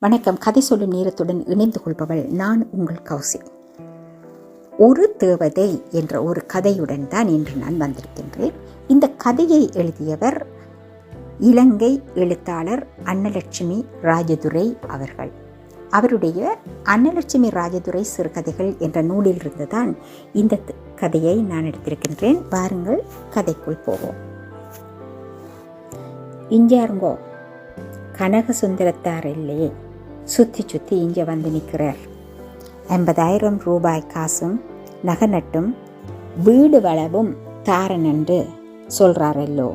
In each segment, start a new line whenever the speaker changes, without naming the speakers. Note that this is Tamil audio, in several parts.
வணக்கம். கதை சொல்லும் நேரத்துடன் இணைந்து கொள்பவள் நான் உங்கள் கௌசி ஒரு தேவதை என்ற ஒரு கதையுடன் தான் இன்று நான் வந்திருக்கின்றேன். இந்த கதையை எழுதியவர் இலங்கை எழுத்தாளர் அன்னலட்சுமி ராஜதுரை அவர்கள். அவருடைய அன்னலட்சுமி ராஜதுரை சிறுகதைகள் என்ற நூலில் இருந்துதான் இந்த த- கதையை நான் எடுத்திருக்கின்றேன். வாருங்கள் கதைக்குள் போவோம். இஞ்சாருங்கோ கனகசுந்தரத்தார் இல்லையே. சுற்றி சுற்றி இங்கே வந்து நிற்கிறார் எண்பதாயிரம் ரூபாய் காசும் நகநட்டும் வீடு வளவும் தாரன் என்று சொல்கிறாரல்லோ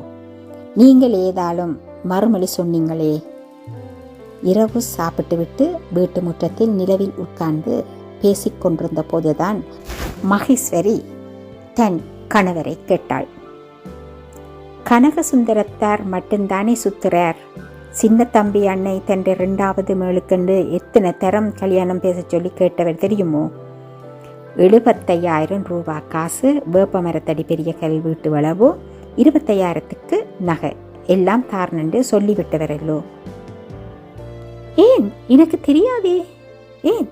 நீங்கள் ஏதாலும் மறுமொழி சொன்னீங்களே? இரவு சாப்பிட்டுவிட்டு வீட்டு முற்றத்தில் நிலவில் உட்கார்ந்து பேசிக்கொண்டிருந்த போதுதான் மகேஸ்வரி தன் கணவரை கேட்டாள். கனகசுந்தரத்தார் மட்டும்தானே சுத்துறார்? சின்ன தம்பி அன்னை தன் ரெண்டாவது மேலுக்கண்டு எத்தனை தரம் கல்யாணம் பேச சொல்லி கேட்டவர் தெரியுமோ? எழுபத்தையாயிரம் ரூபா காசு வேப்ப மரத்தடி பெரிய கல் வீட்டு வளவோ இருபத்தையாயிரத்துக்கு நகை. எல்லாம் தாரணண்டு சொல்லிவிட்டவரல்லோ ஏன்? எனக்கு தெரியாதே. ஏன்?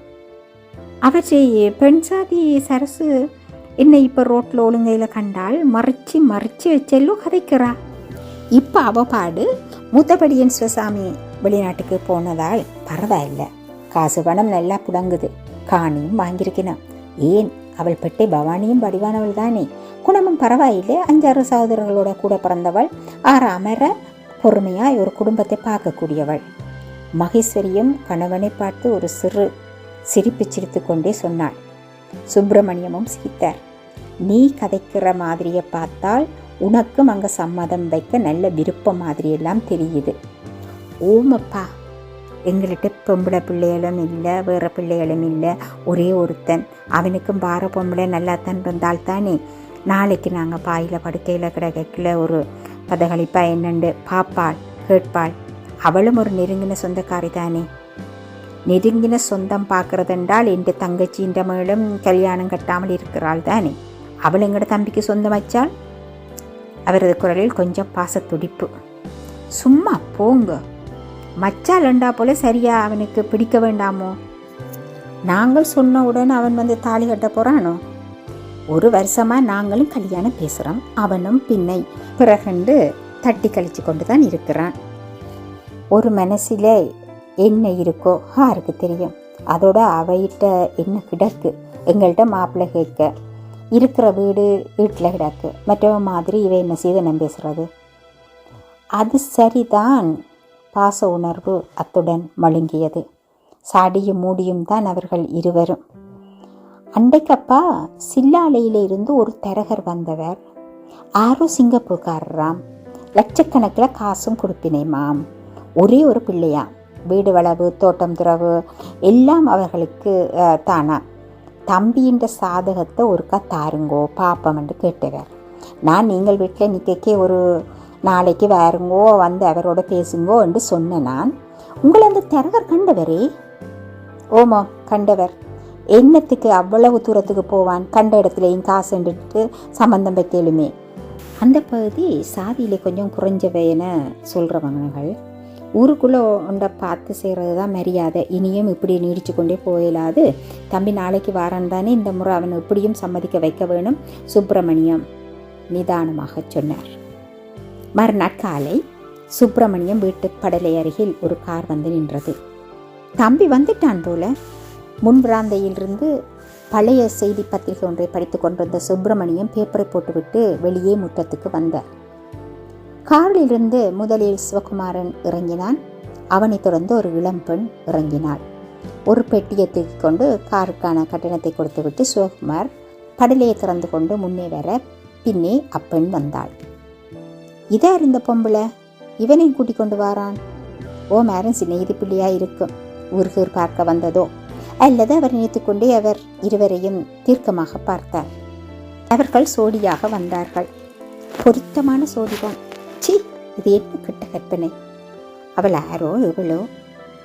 அவற்றை பெண் சாதி சரசு என்னை இப்போ ரோட்டில் ஒழுங்கையில் கண்டால் மறைச்சி மறைச்சி வச்செல்லோ கதைக்கிறா. இப்போ அவ பாடு மூத்தபடியன் சிவசாமி வெளிநாட்டுக்கு போனதால் பரவாயில்லை. காசு பணம் நல்லா புடங்குது. காணியும் வாங்கியிருக்கணும். ஏன்? அவள் பெட்டை பவானியும் வடிவானவள் தானே. குணமும் பரவாயில்லை. அஞ்சாறு சகோதரர்களோட கூட பிறந்தவள். ஆறு அமர பொறுமையாய் ஒரு குடும்பத்தை பார்க்கக்கூடியவள். மகேஸ்வரியும் கணவனை பார்த்து ஒரு சிறு சிரிப்பு சிரித்து கொண்டே சொன்னாள். சுப்பிரமணியமும் சிரித்தார். நீ கதைக்கிற மாதிரியை பார்த்தால் உனக்கும் அங்கே சம்மதம் வைக்க நல்ல விருப்பம் மாதிரியெல்லாம் தெரியுது. ஓமப்பா எங்கள்கிட்ட பொம்பளை பிள்ளைகளும் இல்லை வேறு பிள்ளைகளும் இல்லை ஒரே ஒருத்தன். அவனுக்கும் பார பொம்பளை நல்லா தான் இருந்தால் தானே? நாளைக்கு நாங்கள் பாயில் படுக்கையில் கிடக்கல ஒரு பதகளிப்பா என்னண்டு? பாப்பாள் கேட்பாள். அவளும் ஒரு நெருங்கின சொந்தக்காரி தானே? நெருங்கின சொந்தம் பார்க்குறதென்றால் என் தங்கச்சின்ற மேலும் கல்யாணம் கட்டாமல் இருக்கிறாள் தானே? அவள் எங்கட தம்பிக்கு சொந்தம் வச்சால் அவரது குரலில் கொஞ்சம் பாசத்துடிப்பு. சும்மா போங்க. மச்சாலண்டா போல சரியா அவனுக்கு பிடிக்க வேண்டாமோ? நாங்கள் சொன்ன உடனே அவன் வந்து தாலி கட்ட போகிறானோ ஒரு வருஷமாக நாங்களும் கல்யாணம் பேசுகிறோம் அவனும் பின்னை பிறகண்டு தட்டி கழிச்சு கொண்டு தான் இருக்கிறான். ஒரு மனசில் என்ன இருக்கோ யாருக்கு தெரியும். அதோட அவையிட்ட என்ன கிடக்கு? எங்கள்கிட்ட மாப்பிள்ளை கேட்க. இருக்கிற வீடு வீட்டில் கிடக்கு. மற்றவ மாதிரி இவ என்ன சீதனம் பேசுகிறது அது சரிதான். பாச உணர்வு அத்துடன் மழுங்கியது. சாடியும் மூடியும் தான் அவர்கள் இருவரும். அண்டைக்கப்பா சில்லாலையில இருந்து ஒரு தரகர் வந்தவர். ஆரோ சிங்கப்பூர்காரராம். லட்சக்கணக்கில் காசும் கொடுப்பினேமாம். ஒரே ஒரு பிள்ளையாம். வீடு வளவு தோட்டம் துறவு எல்லாம் அவர்களுக்கு தானா தம்பின்ற சாதகத்தை ஒருக்கா தாருங்கோ பாப்பம் கேட்டவர். நான் நீங்கள் வீட்டில் நிற்கக்கே ஒரு நாளைக்கு வேறுங்கோ வந்து அவரோட பேசுங்கோ என்று சொன்னேன் நான் உங்களை அந்த தரகர் கண்டவரே? ஓமோ கண்டவர். என்னத்துக்கு அவ்வளவு தூரத்துக்கு போவான்? கண்ட இடத்துலையும் காசு சம்மந்தம் வைக்கலுமே. அந்த பகுதி சாதியில கொஞ்சம் குறைஞ்சவைன்னு சொல்கிறவங்கள் ஊருக்குள்ளே ஒன்றை பார்த்து செய்கிறது தான் மரியாதை. இனியும் இப்படி நீடிச்சு கொண்டே போயிடாது தம்பி நாளைக்கு வாரன் தானே? இந்த முறை அவன் இப்படியும் சம்மதிக்க வைக்க வேணும். சுப்பிரமணியம் நிதானமாக சொன்னார். மறுநாள் காலை சுப்பிரமணியம் வீட்டு படலை அருகில் ஒரு கார் வந்து நின்றது. தம்பி வந்துட்டான் போல. முன்பிராந்தையிலிருந்து பழைய செய்தி பத்திரிகை ஒன்றை படித்து கொண்டிருந்த சுப்பிரமணியம் பேப்பரை போட்டுவிட்டு வெளியே முற்றத்துக்கு வந்தார். காரிலிருந்து முதலில் சிவகுமாரன் இறங்கினான். அவனைத் தொடர்ந்து ஒரு இளம்பெண் இறங்கினாள். ஒரு பெட்டியை தூக்கி கொண்டு காருக்கான கட்டணத்தை கொடுத்துவிட்டு சிவகுமார் படலையை திறந்து கொண்டு முன்னே வர பின்னே அப்பெண் வந்தாள். இதா இருந்த பொம்பளை? இவனையும் கூட்டிக் கொண்டு வாரான். ஓ மேரன் சிநேகிதி பிள்ளையாக இருக்கும். ஊர்கூர் பார்க்க வந்ததோ? அல்லது அவர் நினைத்துக்கொண்டே அவர் இருவரையும் தீர்க்கமாக பார்த்தார். அவர்கள் சோடியாக வந்தார்கள். பொருத்தமான சோடிதான். இது என்ன கெட்ட கற்பனை? அவள் யாரோ இவளோ?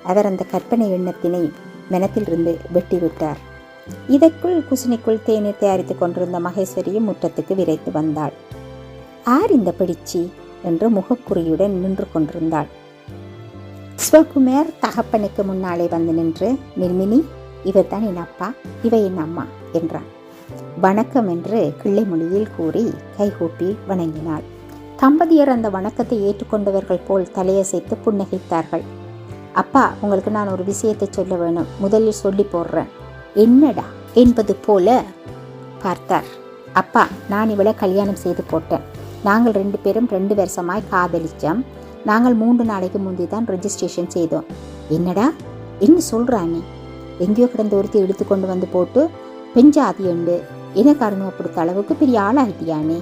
அவர் அந்த கற்பனை எண்ணத்தினை மனத்திலிருந்து வெட்டி விட்டார் இதற்குள் குசினிக்குள் தேநீர் தயாரித்துக் கொண்டிருந்த மகேஸ்வரியும் முற்றத்துக்கு விரைத்து வந்தாள். ஆர் இந்த பிடிச்சி? என்று முகக்குறியுடன் நின்று கொண்டிருந்தாள். சிவகுமார் தகப்பனுக்கு முன்னாலே வந்து நின்று நிர்மினி இவர் தான் என் அப்பா இவ என் அம்மா என்றான். வணக்கம் என்று கிள்ளை மொழியில் கூறி கைகூப்பி வணங்கினாள். தம்பதியர் அந்த வணக்கத்தை ஏற்றுக்கொண்டவர்கள் போல் தலையசைத்து புன்னகைத்தார்கள். அப்பா உங்களுக்கு நான் ஒரு விஷயத்தை சொல்ல வேணும். முதலில் சொல்லி போடுறேன். என்னடா? என்பது போல பார்த்தார். அப்பா நான் இவளை கல்யாணம் செய்து போட்டேன். நாங்கள் ரெண்டு பேரும் ரெண்டு வருஷமாய் காதலிச்சோம். நாங்கள் மூன்று நாளைக்கு முந்தி தான் ரெஜிஸ்ட்ரேஷன் செய்தோம். என்னடா? என்ன சொல்கிறானே எங்கேயோ கிடந்த ஒருத்தி எடுத்து கொண்டு வந்து போட்டு பெஞ்சாதி உண்டு. எனக்கு அறிமுகப்படுத்த அளவுக்கு பெரிய ஆளாகிட்டியானே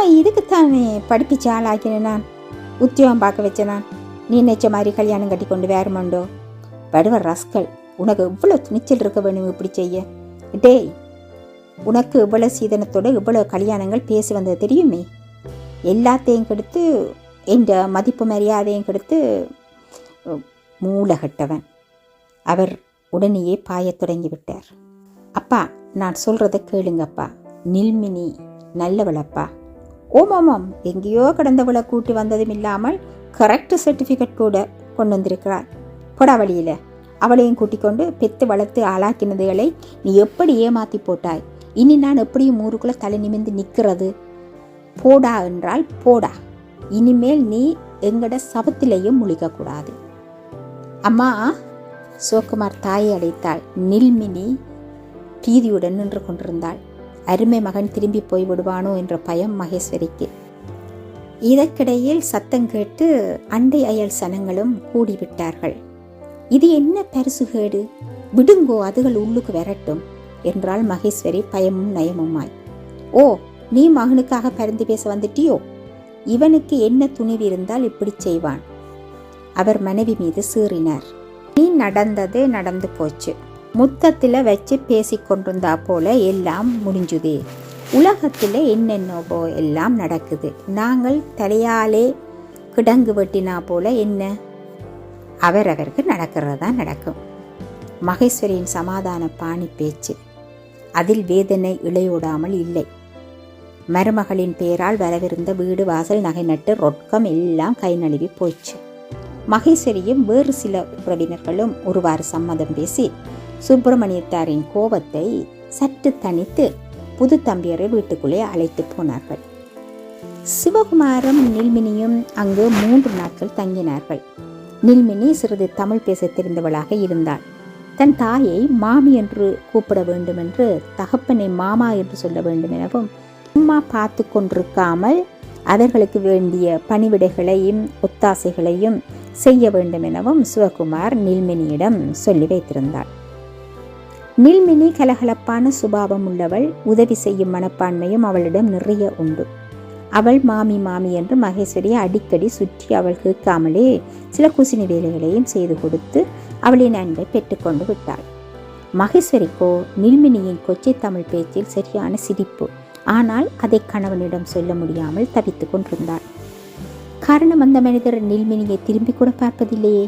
உமா இதுக்குத்தானே படிப்பிச்சு ஆளாக்கினேன் நான். உத்தியோகம் பார்க்க வச்சேன் நான். நீ நினைச்ச மாதிரி கல்யாணம் கட்டி கொண்டு வேறமாண்டோ படுவ ரஸ்கல் உனக்கு இவ்வளோ துணிச்சல் இருக்க வேணும் இப்படி செய்ய. டேய் உனக்கு இவ்வளோ சீதனத்தோட இவ்வளோ கல்யாணங்கள் பேசி வந்தது தெரியுமே? எல்லாத்தையும் கெடுத்து என்ற மதிப்பு மரியாதையும் கெடுத்து மூலகட்டவன் அவர் உடனேயே பாயத் தொடங்கிவிட்டார் அப்பா நான் சொல்கிறத கேளுங்கப்பா. நில்மினி நல்லவளப்பா. ஓமாமாம் எங்கேயோ கடந்தவளை கூட்டி வந்ததும் இல்லாமல் கரெக்ட் சர்டிஃபிகேட் கூட கொண்டு வந்திருக்கிறாள் போடா வழியில். அவளையும் கூட்டிக் கொண்டு பெத்து வளர்த்து ஆளாக்கினதுகளை நீ எப்படி ஏமாத்தி போட்டாய்? இனி நான் எப்படியும் ஊருக்குள்ளே தலை நிமிந்து நிற்கிறது? போடா என்றால் போடா. இனிமேல் நீ எங்கட சபத்திலேயும் முழிக்கக்கூடாது. அம்மா சிவகுமார் தாயை அடைத்தாள். நில்மினி பீதியுடன் நின்று கொண்டிருந்தாள். அருமை மகன் திரும்பி போய் விடுவானோ என்ற பயம் மகேஸ்வரிக்கு. இதற்கிடையில் சத்தம் கேட்டு அண்டை அயல் சனங்களும் கூடிவிட்டார்கள். இது என்ன பரிசுகேடு விடுங்கோ அதுகள் உள்ளுக்கு வரட்டும் என்றாள் மகேஸ்வரி பயமும் நயமுமாய். ஓ நீ மகனுக்காக பரிந்து பேச வந்துட்டியோ? இவனுக்கு என்ன துணிவு இருந்தால் இப்படி செய்வான். அவர் மனைவி மீது சீறினார். நீ நடந்தது நடந்து போச்சு. முத்தத்தில் வச்சு பேசி கொண்டிருந்தா போல எல்லாம் முடிஞ்சுது. உலகத்தில் என்னென்னவோ எல்லாம் நடக்குது. நாங்கள் தலையாலே கிடங்கு வெட்டினா போல என்ன? அவரவருக்கு நடக்கிறதா நடக்கும். மகேஸ்வரியின் சமாதான பாணி பேச்சு. அதில் வேதனை இழையோடாமல் இல்லை. மருமகளின் பெயரால் வரவிருந்த வீடு வாசல் நகை நட்டு ரொட்கம் எல்லாம் கை நழுவி போச்சு. மகேஸ்வரியும் வேறு சில உறவினர்களும் ஒருவாறு சம்மதம் பேசி சுப்பிரமணியத்தாரின் கோபத்தை சற்று தணித்து புது தம்பியரை வீட்டுக்குள்ளே அழைத்து போனார்கள். சிவகுமாரும் நில்மினியும் அங்கு மூன்று நாட்கள் தங்கினார்கள். நில்மினி சிறிது தமிழ் பேச தெரிந்தவளாக இருந்தாள். தன் தாயை மாமி என்று கூப்பிட வேண்டும் என்று தகப்பனை மாமா என்று சொல்ல வேண்டும் எனவும் அம்மா பார்த்து கொண்டிருக்காமல் அவர்களுக்கு வேண்டிய பணிவிடைகளையும் ஒத்தாசைகளையும் செய்ய வேண்டும் எனவும் சிவகுமார் நில்மினியிடம் சொல்லி வைத்திருந்தாள் நில்மினி கலகலப்பான சுபாவம் உள்ளவள் உதவி செய்யும் மனப்பான்மையும் அவளிடம் நிறைய உண்டு. அவள் மாமி மாமி என்று மகேஸ்வரியை அடிக்கடி சுற்றி அவள் கேட்காமலே சில குசினி வேலைகளையும் செய்து கொடுத்து அவளின் அன்பை பெற்றுக்கொண்டு விட்டாள். மகேஸ்வரிக்கோ நில்மினியின் கொச்சை தமிழ் பேச்சில் சரியான சிரிப்பு. ஆனால் அதை கணவனிடம் சொல்ல முடியாமல் தவித்துக் கொண்டிருந்தாள். காரணம் அந்த மனிதர் நில்மினியை திரும்பி கூட பார்ப்பதில்லையே.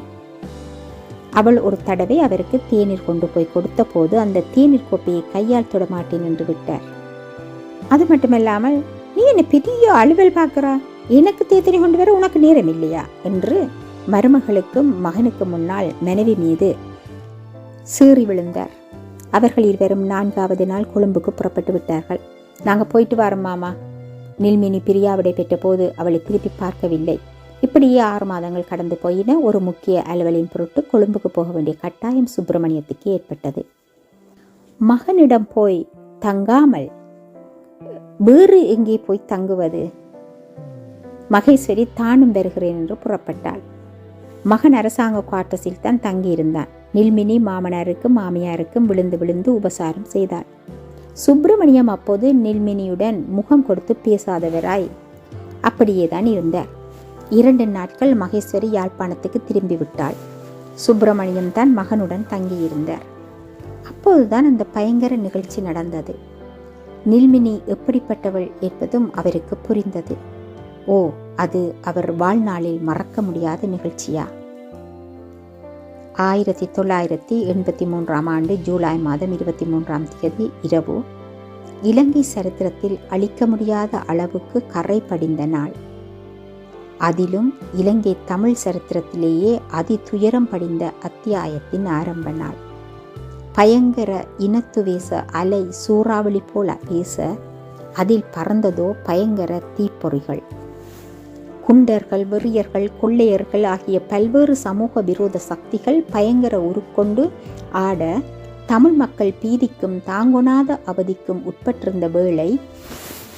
அவள் ஒரு தடவை அவருக்கு தேநீர் கொண்டு போய் கொடுத்த போது அந்த தேநீர் கோப்பையை கையால் தொடமாட்டேன் என்று விட்டார். அது மட்டுமல்லாமல் நீ என்ன பெரிய அலுவல் பார்க்கிறா? எனக்கு தேத்தனி கொண்டு வர உனக்கு நேரம் இல்லையா? என்று மருமகளுக்கும் மகனுக்கு முன்னால் மனைவி மீது சீறி விழுந்தார். அவர்கள் இருவரும் நான்காவது நாள் கொழும்புக்கு புறப்பட்டு விட்டார்கள். நாங்கள் போயிட்டு வரோம் மாமா. நில்மினி பிரியாவிடை பெற்ற போது அவளை திருப்பி பார்க்கவில்லை. இப்படியே ஆறு மாதங்கள் கடந்து போயின ஒரு முக்கிய அலுவலின் பொருட்டு கொழும்புக்கு போக வேண்டிய கட்டாயம் சுப்பிரமணியத்துக்கு ஏற்பட்டது. மகனிடம் போய் தங்காமல் வேறு எங்கே போய் தங்குவது? மகேஸ்வரி தானும் வருகிறேன் என்று புறப்பட்டாள். மகன் அரசாங்க குவார்ட்டஸில் தான் தங்கியிருந்தான். நில்மினி மாமனாருக்கும் மாமியாருக்கும் விழுந்து விழுந்து உபசாரம் செய்தாள். சுப்பிரமணியம் அப்போது நில்மினியுடன் முகம் கொடுத்து பேசாதவராய் அப்படியே தான் இருந்தார். இரண்டு நாட்கள் மகேஸ்வரி யாழ்ப்பாணத்துக்கு திரும்பி விட்டாள் சுப்பிரமணியம் தான் மகனுடன் தங்கியிருந்தார். அப்போதுதான் அந்த பயங்கர நிகழ்ச்சி நடந்தது. நில்மினி எப்படிப்பட்டவள் என்பதும் அவருக்கு புரிந்தது. ஓ அது அவர் வாழ்நாளில் மறக்க முடியாத நிகழ்ச்சியா? ஆயிரத்தி தொள்ளாயிரத்தி எண்பத்தி மூன்றாம் ஆண்டு ஜூலை மாதம் இருபத்தி மூன்றாம் தேதி இரவு இலங்கை சரித்திரத்தில் அழிக்க முடியாத அளவுக்கு கரை படிந்த நாள். அதிலும் இலங்கை தமிழ் சரித்திரத்திலேயே அதி துயரம் படிந்த அத்தியாயத்தின் ஆரம்ப நாள் பயங்கர இனத்துவேச அலை சூறாவளி போல பேச அதில் பறந்ததோ பயங்கர தீப்பொறிகள். குண்டர்கள் வெறியர்கள் கொள்ளையர்கள் ஆகிய பல்வேறு சமூக விரோத சக்திகள் பயங்கர உருக்கொண்டு ஆட தமிழ் மக்கள் பீதிக்கும் தாங்கொணாத அவதிக்கும் உட்பட்டிருந்த வேளை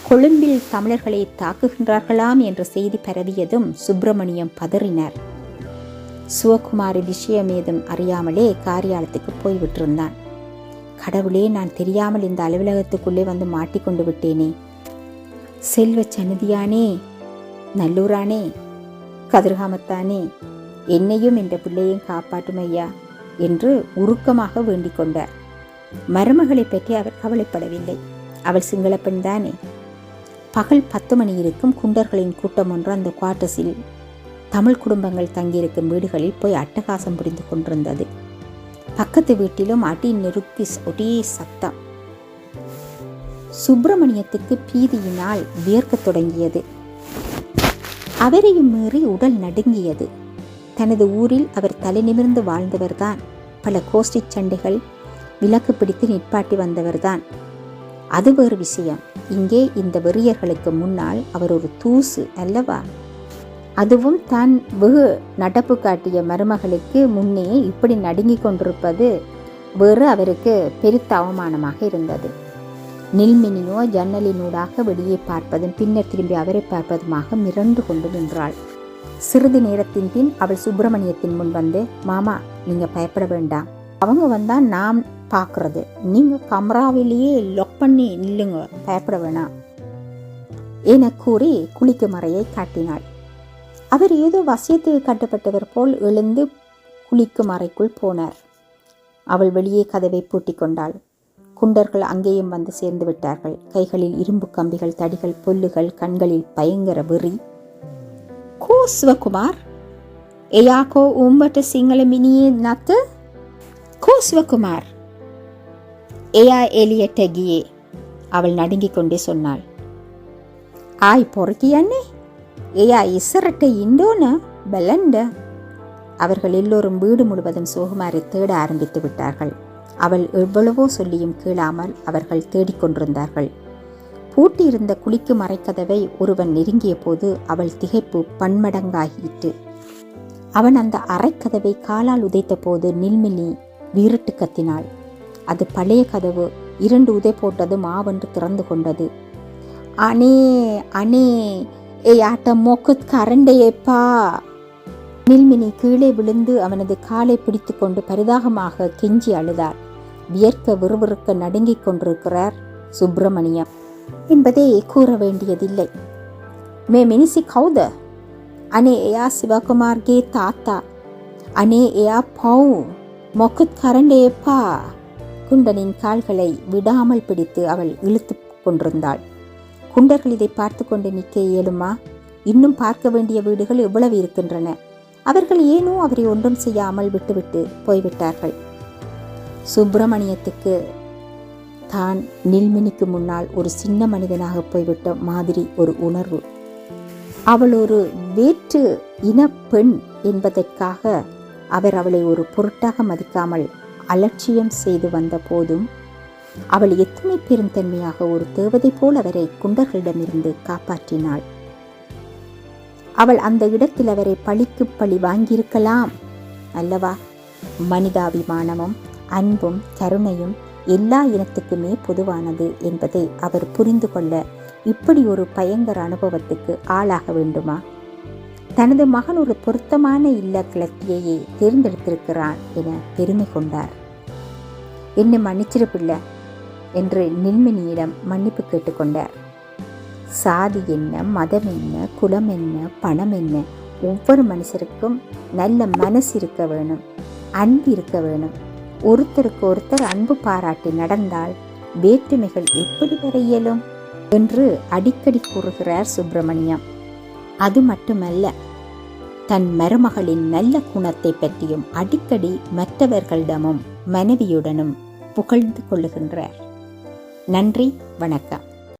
கொழும்பில் தமிழர்களை தாக்குகின்றார்களாம் என்ற செய்தி பரவியதும் சுப்பிரமணியம் பதறினார். சிவகுமாரி விஷயம் ஏதும் அறியாமலே காரியாலயத்துக்கு போய்விட்டிருந்தான். கடவுளே நான் தெரியாமல் இந்த அலுவலகத்துக்குள்ளே வந்து மாட்டிக்கொண்டு விட்டேனே. செல்வ சன்னதியானே நல்லூரானே கதிர்காமத்தானே என்னையும் என்ற பிள்ளையும் காப்பாற்றும் ஐயா என்று உருக்கமாக வேண்டிக் கொண்டார். மருமகளை பற்றி அவர் கவலைப்படவில்லை. அவள் சிங்களப்பெண் தானே பகல் பத்து மணி இருக்கும் குண்டர்களின் கூட்டம் ஒன்று அந்த குவார்டர்ஸில். தமிழ் குடும்பங்கள் தங்கியிருக்கும் வீடுகளில் போய் அட்டகாசம் புரிந்து கொண்டிருந்தது. பக்கத்து வீட்டிலும் அடி நெருக்கி ஒரே சத்தம். சுப்பிரமணியத்துக்கு பீதியினால் வியர்க்கத் தொடங்கியது. அவரையும் மீறி உடல் நடுங்கியது. தனது ஊரில் அவர் தலை நிமிர்ந்து வாழ்ந்தவர்தான். பல கோஷ்டி சண்டைகள் விலக்கு பிடித்து நிற்பாட்டி வந்தவர்தான். அது வேறு விஷயம். இங்கே இந்த வெறியர்களுக்கு முன்னால் அவர் ஒரு தூசு அல்லவா? அதுவும் தான் வெகு நடப்பு காட்டிய மருமகளுக்கு முன்னே இப்படி நடுங்கிக் கொண்டிருப்பது வேறு அவருக்கு பெருத்த அவமானமாக இருந்தது. நில்மினியோ ஜன்னலினூடாக வெளியே பார்ப்பதும் பின்னர் திரும்பி அவரை பார்ப்பதுமாக மிரண்டு கொண்டு நின்றாள். சிறிது நேரத்தின் பின் அவள் சுப்பிரமணியத்தின் முன் வந்து மாமா நீங்கள் பயப்பட வேண்டாம். அவங்க வந்தால் நாம் பார்க்குறது. நீங்கள் கமராவிலேயே லொக் பண்ணி நில்லுங்க. பயப்பட வேணாம். என கூறி குளிக்கும் மறையை காட்டினாள். அவர் ஏதோ வசியத்துக்கு கட்டப்பட்டவர் போல் எழுந்து குளிக்கும் அறைக்குள் போனார். அவள் வெளியே கதவை பூட்டி கொண்டாள். குண்டர்கள் அங்கேயும் வந்து சேர்ந்து விட்டார்கள். கைகளில் இரும்பு கம்பிகள் தடிகள் புல்லுகள் கண்களில் பயங்கர வெறி. கோ சிவகுமார் எயாக்கோ உம்பட்டு சிங்கள மினியே நத்து? கோ சிவகுமார் ஏயா ஏலியட்டகியே அவள் நடுங்கிக் கொண்டே சொன்னாள் ಆಯ್ ಪೊರಕಿಯನ್ನೇ ஏயா இசரட்டை இண்டோன பெலண்ட? அவர்கள் எல்லோரும் வீடு முழுவதும் சோகுமாரை தேட ஆரம்பித்து விட்டார்கள். அவள் எவ்வளவோ சொல்லியும் கீழாமல் அவர்கள் தேடிக்கொண்டிருந்தார்கள் பூட்டியிருந்த குளிக்கும் அறைக்கதவை ஒருவன் நெருங்கிய போது அவள் திகைப்பு பன்மடங்காகிட்டு அவன் அந்த அரைக்கதவை காலால் உதைத்த போது நில்மினி வீரிட்டு கத்தினாள். அது பழைய கதவு. இரண்டு உதை போட்டது மாவென்று திறந்து கொண்டது. அணே அணே ஏ ஆட்ட மொக்கு கரண்டையேப்பா. நில்மினி கீழே விழுந்து அவனது காலை பிடித்துக்கொண்டு பரிதாகமாக கெஞ்சி அழுதார். வியர்க்க விறுவிறுக்க நடுங்கிக் கொண்டிருக்கிறார் சுப்பிரமணியம். என்பதை கூற வேண்டியதில்லை. மே மினிசி கௌத. அனே ஏயா சிவகுமார் கே தாத்தா. அனே ஏயா பவு மொக்குத் கரண்டையேப்பா. குண்டனின் கால்களை விடாமல் பிடித்து அவள் இழுத்து கொண்டிருந்தாள். குண்டர்கள் இதை பார்த்து கொண்டு நிற்க இயலுமா? இன்னும் பார்க்க வேண்டிய வீடுகள் எவ்வளவு இருக்கின்றன. அவர்கள் ஏனோ அவரை ஒன்றும் செய்யாமல் விட்டுவிட்டு போய்விட்டார்கள். சுப்பிரமணியத்துக்கு தான் நில்மினிக்கு முன்னால் ஒரு சின்ன மனிதனாக போய்விட்ட மாதிரி ஒரு உணர்வு. அவள் ஒரு வேற்று இன பெண் என்பதற்காக அவர் அவளை ஒரு பொருட்டாக மதிக்காமல் அலட்சியம் செய்து வந்த போதும் அவள் எத்தனை பெருந்தன்மையாக ஒரு தேவதை போல் அவரை குண்டர்களிடமிருந்து காப்பாற்றினாள். அவள் அந்த இடத்தில் அவரை பழிக்கு பழி வாங்கியிருக்கலாம் அல்லவா? மனிதாபிமானமும் அன்பும் கருணையும் எல்லா இனத்துக்குமே பொதுவானது என்பதை அவர் புரிந்து கொள்ள இப்படி ஒரு பயங்கர அனுபவத்துக்கு ஆளாக வேண்டுமா? தனது மகன் ஒரு பொருத்தமான இல்ல கிளர்ச்சியையே தேர்ந்தெடுத்திருக்கிறான் என பெருமை கொண்டார். என்னை மன்னிச்சிரு பிள்ளை என்று நில்மினியிடம் மன்னிப்பு கேட்டுக்கொண்டார் சாதி என்ன மதம் என்ன குலம் என்ன பணம் என்ன ஒவ்வொரு மனுஷருக்கும் நல்ல மனசு இருக்க வேணும் அன்பு இருக்க வேணும். ஒருத்தருக்கு ஒருத்தர் அன்பு பாராட்டி நடந்தால் வேற்றுமைகள் எப்படி வர இயலும்? என்று அடிக்கடி கூறுகிறார் சுப்பிரமணியம். அது மட்டுமல்ல தன் மருமகளின் நல்ல குணத்தை பற்றியும் அடிக்கடி மற்றவர்களிடமும் மனைவியுடனும் புகழ்ந்து கொள்ளுகின்றார். நன்றி வணக்கம்.